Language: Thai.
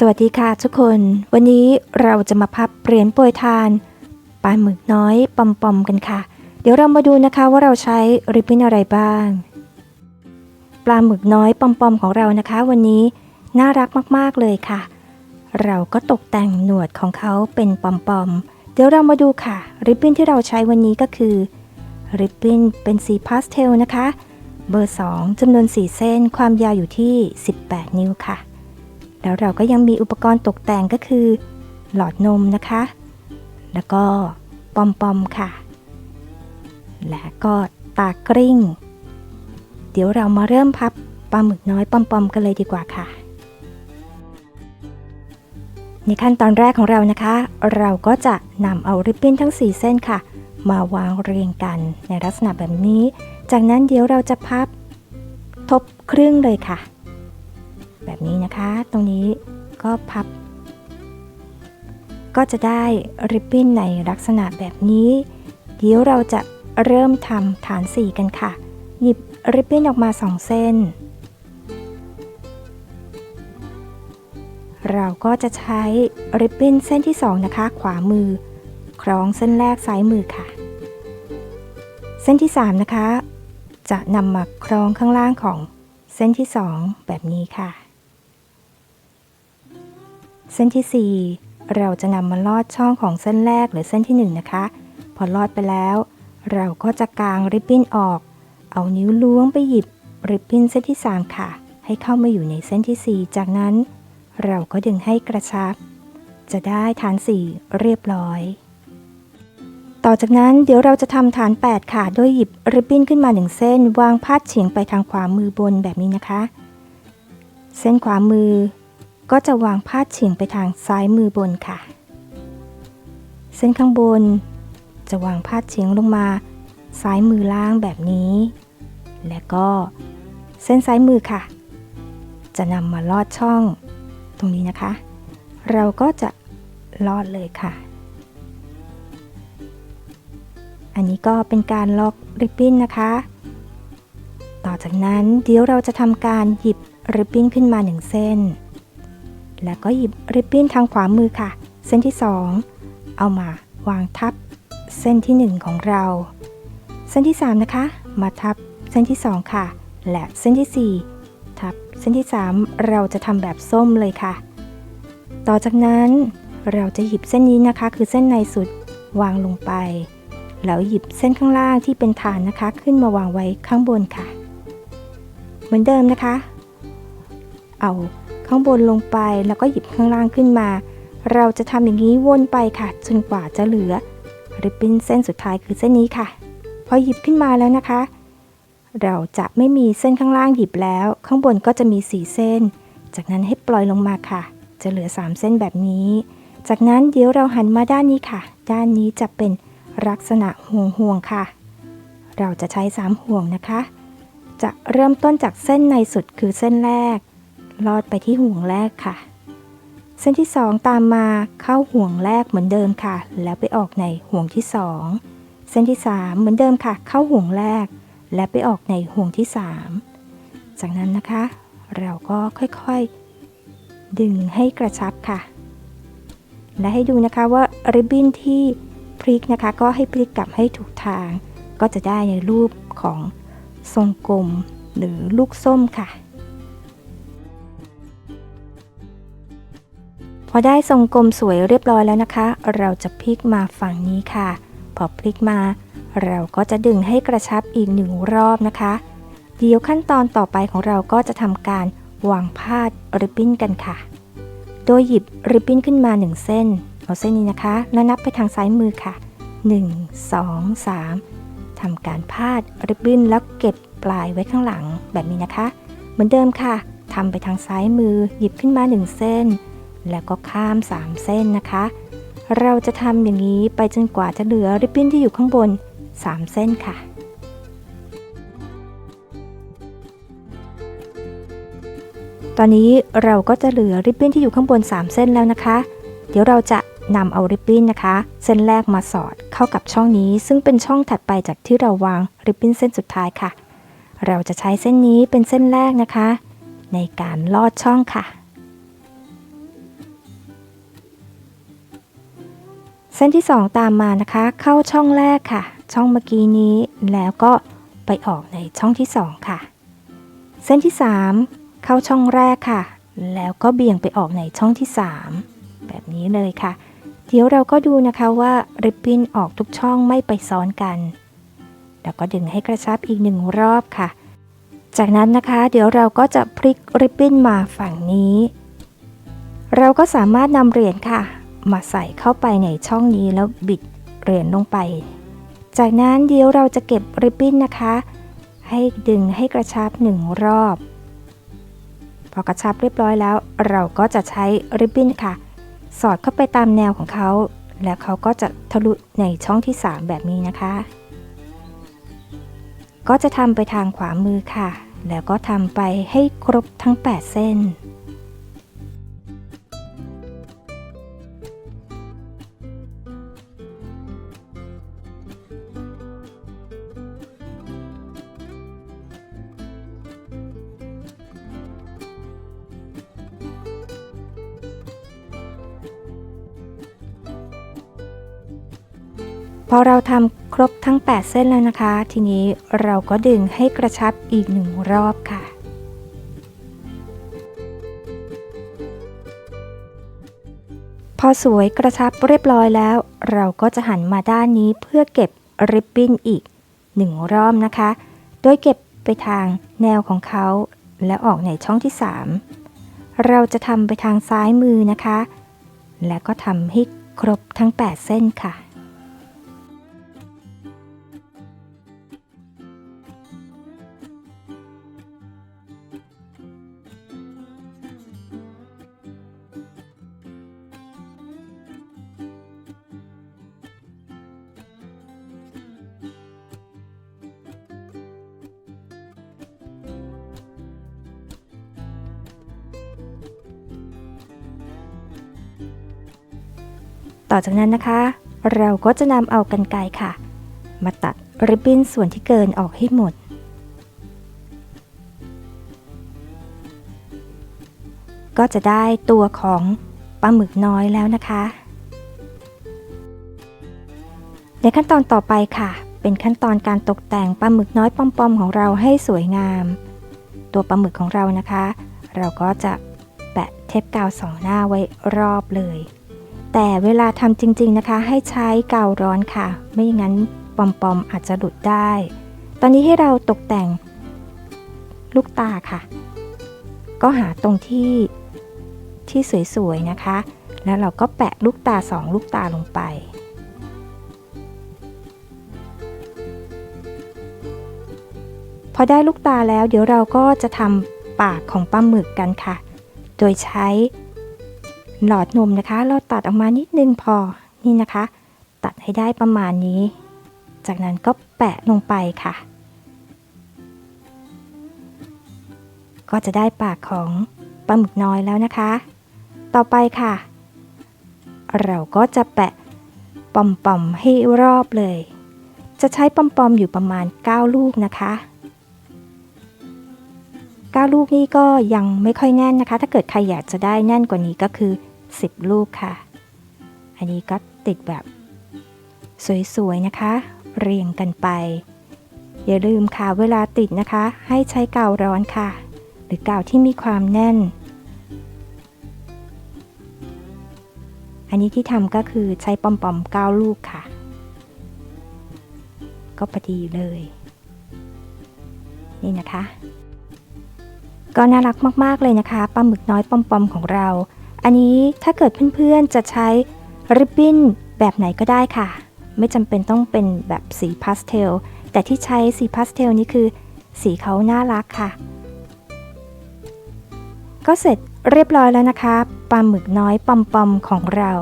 สวัสดีค่ะทุกคน วันนี้เราจะมาพับเหรียญโปรยทานปลาหมึกน้อยปอมๆกันค่ะ เดี๋ยวเรามาดูนะคะว่าเราใช้ริบบิ้นอะไรบ้าง ปลาหมึกน้อยปอมๆของเรานะคะ วันนี้น่ารักมากๆเลยค่ะ เราก็ตกแต่งหนวดของเขาเป็นปอมๆเดี๋ยวเรามาดูค่ะ ริบบิ้นที่เราใช้วันนี้ก็คือ ริบบิ้นเป็นสีพาสเทลนะคะ เบอร์ 2จำนวน 4 เส้นความยาวอยู่ที่ 18 นิ้วค่ะ แล้วเราก็ยังมีอุปกรณ์ตกแต่งก็คือ หลอดนมนะคะ แล้วก็ปอมปอมค่ะ และก็ตากริ้งเดี๋ยวเรามาเริ่มพับปลาหมึกน้อยปอมปอมกันเลยดีกว่าค่ะ ในขั้นตอนแรกของเรานะคะ เราก็จะนำเอาริบบิ้นทั้ง 4 เส้นค่ะ มาวางเรียงกันในลักษณะแบบนี้ จากนั้นเดี๋ยวเราจะพับทบครึ่งเลยค่ะ แบบนี้นะคะ ตรงนี้ก็พับ ก็จะได้ริบบิ้นในลักษณะแบบนี้ เดี๋ยวเราจะเริ่มทำฐานสีกันค่ะ หยิบริบบิ้นออกมา2เส้น เราก็จะใช้ริบบิ้นเส้นที่2นะคะ ขวามือ คล้องเส้นแรกซ้ายมือค่ะ เส้นที่3นะคะ จะนำมาคล้องข้างล่างของเส้นที่2แบบนี้ค่ะ เส้นที่ 4 เราจะนำมาลอดช่องของเส้นแรกหรือเส้นที่ 1 นะคะ พอลอดไปแล้ว เราก็จะกางริบบิ้นออก เอานิ้วล้วงไปหยิบริบบิ้นเส้นที่ 3 ค่ะ ให้เข้ามาอยู่ในเส้นที่ 4 จากนั้น เราก็ดึงให้กระชับ จะได้ฐานสีเรียบร้อย ต่อจากนั้นเดี๋ยวเราจะทำฐาน 8 ค่ะ โดยหยิบริบบิ้นขึ้นมา 1 เส้น วางพาดเฉียงไปทางขวามือบนแบบนี้นะคะ เส้นขวามือ ก็จะวางพาดเฉียงไปทางซ้ายมือบนค่ะ เส้นข้างบน จะวางพาดเฉียงลงมา ซ้ายมือล่างแบบนี้ และก็เส้นซ้ายมือค่ะ จะนำมาลอดช่อง ตรงนี้นะคะ เราก็จะลอดเลยค่ะ อันนี้ก็เป็นการล็อกริบบิ้นนะคะ ต่อจากนั้นเดี๋ยวเราจะทำการหยิบริบบิ้นขึ้นมา1เส้น แล้วก็หยิบริบบิ้นทางขวามือค่ะ เส้นที่ 2 เอามาวางทับเส้นที่ 1 ของเรา เส้นที่ 3 นะคะ มาทับเส้นที่ 2 ค่ะ และเส้นที่ 4 ทับเส้นที่ 3 เราจะทำแบบส้มเลยค่ะ ต่อจากนั้นเราจะหยิบเส้นนี้นะคะ คือเส้นในสุดวางลงไป แล้วหยิบเส้นข้างล่างที่เป็นฐานนะคะ ขึ้นมาวางไว้ข้างบนค่ะ เหมือนเดิมนะคะ เอา ข้างบนลงไปแล้วก็หยิบข้างล่างขึ้นมา เราจะทำอย่างนี้วนไปค่ะ จนกว่าจะเหลือริบบิ้นเส้นสุดท้ายคือเส้นนี้ค่ะ พอหยิบขึ้นมาแล้วนะคะ เราจะไม่มีเส้นข้างล่างหยิบแล้ว ข้างบนก็จะมี 4 เส้น จากนั้นให้ปล่อยลงมาค่ะ จะเหลือ 3 เส้นแบบนี้ จากนั้นเดี๋ยวเราหันมาด้านนี้ค่ะ ด้านนี้จะเป็นลักษณะห่วงห่วงๆค่ะ เราจะใช้ 3 ห่วงนะคะ จะเริ่มต้นจากเส้นในสุดคือเส้นแรก ลอดไปที่ห่วงแรกค่ะ เส้นที่ 2 ตามมาเข้าห่วงแรกเหมือนเดิมค่ะ แล้วไปออกในห่วงที่ 2 เส้นที่ 3 เหมือนเดิมค่ะ เข้าห่วงแรก และไปออกในห่วงที่ 3 จากนั้นนะคะ เราก็ค่อยๆ ดึงให้กระชับค่ะ และให้ดูนะคะว่าริบบิ้นที่พลิกนะคะ ก็ให้พลิกกลับให้ถูกทาง ก็จะได้ในรูปของทรงกลมหรือลูกส้มค่ะ พอได้ทรงกลมสวยเรียบร้อยแล้วนะคะ เราจะพลิกมาฝั่งนี้ค่ะ พอพลิกมา เราก็จะดึงให้กระชับอีกหนึ่งรอบนะคะ เดี๋ยวขั้นตอนต่อไปของเราก็จะทำการวางพาดริบบิ้นกันค่ะ โดยหยิบริบบิ้นขึ้นมา 1 เส้น เอาเส้นนี้นะคะแล้วนับไปทางซ้ายมือค่ะ 1 2 3ทำการพาดริบบิ้นแล้วเก็บปลายไว้ข้างหลังแบบนี้นะคะ เหมือนเดิมค่ะทำไปทางซ้ายมือ หยิบขึ้นมา 1 เส้น แล้วก็ข้าม 3 เส้นนะคะ เราจะทำอย่างนี้ไปจนกว่าจะเหลือริบบิ้นที่อยู่ข้างบน 3 เส้นค่ะตอนนี้เราก็จะเหลือริบบิ้นที่อยู่ข้างบน 3 เส้นแล้วนะคะ เดี๋ยวเราจะนำเอาริบบิ้นนะคะ เส้นแรกมาสอดเข้ากับช่องนี้ ซึ่งเป็นช่องถัดไปจากที่เราวางริบบิ้นเส้นสุดท้ายค่ะ เราจะใช้เส้นนี้เป็นเส้นแรกนะคะ ในการลอดช่องค่ะ เส้นที่ 2 ตามมานะคะ เข้าช่องแรกค่ะ ช่องเมื่อกี้นี้แล้วก็ไปออกในช่องที่ 2 ค่ะ เส้นที่ 3 เข้าช่องแรกค่ะ แล้วก็เบี่ยงไปออกในช่องที่ 3 แบบนี้เลยค่ะ เดี๋ยวเราก็ดูนะคะว่าริบบิ้นออกทุกช่องไม่ไปซ้อนกัน แล้วก็ดึงให้กระชับอีกหนึ่งรอบค่ะ จากนั้นนะคะเดี๋ยวเราก็จะพลิกริบบิ้นมาฝั่งนี้ เราก็สามารถนำเหรียญค่ะ มาใส่เข้าไปในช่องนี้แล้วบิดเหรียญลงไป จากนั้นเดี๋ยวเราจะเก็บริบบิ้นนะคะ ให้ดึงให้กระชับหนึ่งรอบ พอกระชับเรียบร้อยแล้ว เราก็จะใช้ริบบิ้นค่ะ สอดเข้าไปตามแนวของเขา แล้วเขาก็จะทะลุในช่องที่ 3 แบบนี้นะคะ ก็จะทำไปทางขวามือค่ะ แล้วก็ทำไปให้ครบทั้ง 8 เส้น พอเราทำครบทั้ง 8 เส้นแล้วนะคะ ทีนี้เราก็ดึงให้กระชับอีกหนึ่งรอบค่ะ พอสวยกระชับเรียบร้อยแล้ว เราก็จะหันมาด้านนี้เพื่อเก็บริบบิ้นอีกหนึ่งรอบนะคะ โดยเก็บไปทางแนวของเขาและออกในช่องที่ 3 เราจะทำไปทางซ้ายมือนะคะ และก็ทำให้ครบทั้ง 8 เส้นค่ะ ต่อจากนั้นนะคะ เราก็จะนำเอากันไกค่ะ มาตัดริบบิ้นส่วนที่เกินออกให้หมด ก็จะได้ตัวของปลาหมึกน้อยแล้วนะคะ ในขั้นตอนต่อไปค่ะ เป็นขั้นตอนการตกแต่งปลาหมึกน้อยปอมๆของเราให้สวยงาม ตัวปลาหมึกของเรานะคะ เราก็จะแปะเทปกาวสองหน้าไว้รอบเลย แต่เวลาทำจริงๆนะคะ ให้ใช้กาวร้อนค่ะ ไม่อย่างนั้นปอมๆอาจจะหลุดได้ ตอนนี้ให้เราตกแต่งลูกตาค่ะ ก็หาตรงที่ที่สวยๆนะคะ แล้วเราก็แปะลูกตาสองลูกตาลงไป พอได้ลูกตาแล้วเดี๋ยวเราก็จะทำปากของปลาหมึกกันค่ะ โดยใช้ หลอดนมนะคะ เราตัดออกมานิดนึงพอนี่นะคะ ตัดให้ได้ประมาณนี้ จากนั้นก็แปะลงไปค่ะ ก็จะได้ปากของปลาหมึกน้อยแล้วนะคะ ต่อไปค่ะ เราก็จะแปะปอมๆให้รอบเลย จะใช้ปอมๆอยู่ประมาณ 9 ลูกนะคะ 9 ลูกนี่ก็ยังไม่ค่อยแน่นนะคะ ถ้าเกิดใครอยากจะได้แน่นกว่านี้ก็คือ 10 ลูกค่ะ อันนี้ก็ติดแบบสวยๆนะคะ เรียงกันไป อย่าลืมค่ะเวลาติดนะคะ ให้ใช้กาวร้อนค่ะ หรือกาวที่มีความแน่น อันนี้ที่ทำก็คือใช้ปอมๆ9ลูกค่ะ ก็พอดีเลย นี่นะคะ ก็น่ารักมากๆเลยนะคะปลาหมึกน้อยปอมๆของเรา อันนี้ถ้าเกิดเพื่อนๆจะใช้ริบบิ้นแบบไหนก็ได้ค่ะ ไม่จำเป็นต้องเป็นแบบสีพาสเทล แต่ที่ใช้สีพาสเทลนี่คือสีเขาน่ารักค่ะ ก็เสร็จเรียบร้อยแล้วนะคะปลาหมึกน้อยปอมๆของเรา